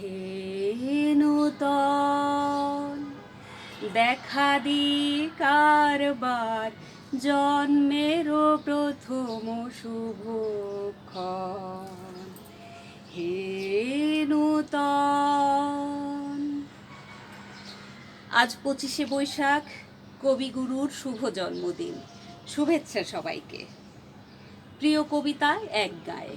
হে নূতন দেখা দি কারবার, জন্মেরও প্রথম শুভক্ষণ হে নূতন আজ পঁচিশে বৈশাখ, কবিগুরুর শুভ জন্মদিন। শুভেচ্ছা সবাইকে। প্রিয় কবিতা এক গায়ে।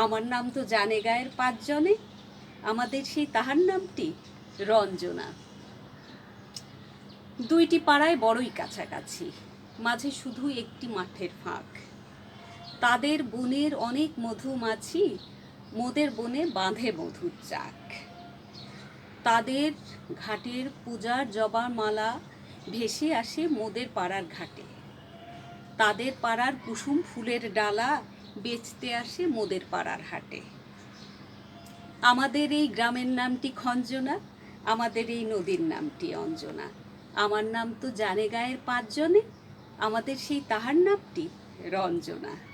আমার নাম তো জানে গায়ের পাঁচজনে, আমাদের সেই তাহার নামটি রঞ্জনা। দুইটি পাড়ায় বড়ই কাছাকাছি, মাঝে শুধু একটি মাঠের ফাঁক। তাদের বনের অনেক মধুমাছি মোদের বনে বাঁধে মধুর চাক। তাদের ঘাটের পূজার জবা মালা ভেসে আসে মোদের পাড়ার ঘাটে। তাদের পাড়ার কুসুম ফুলের ডালা বেচতে আসে মোদের পাড়ার হাটে। আমাদের এই গ্রামের নামটি খঞ্জনা, আমাদের এই নদীর নামটি অঞ্জনা। আমার নাম তো জানে গায়ের পাঁচজনে, আমাদের সেই তাহার নামটি রঞ্জনা।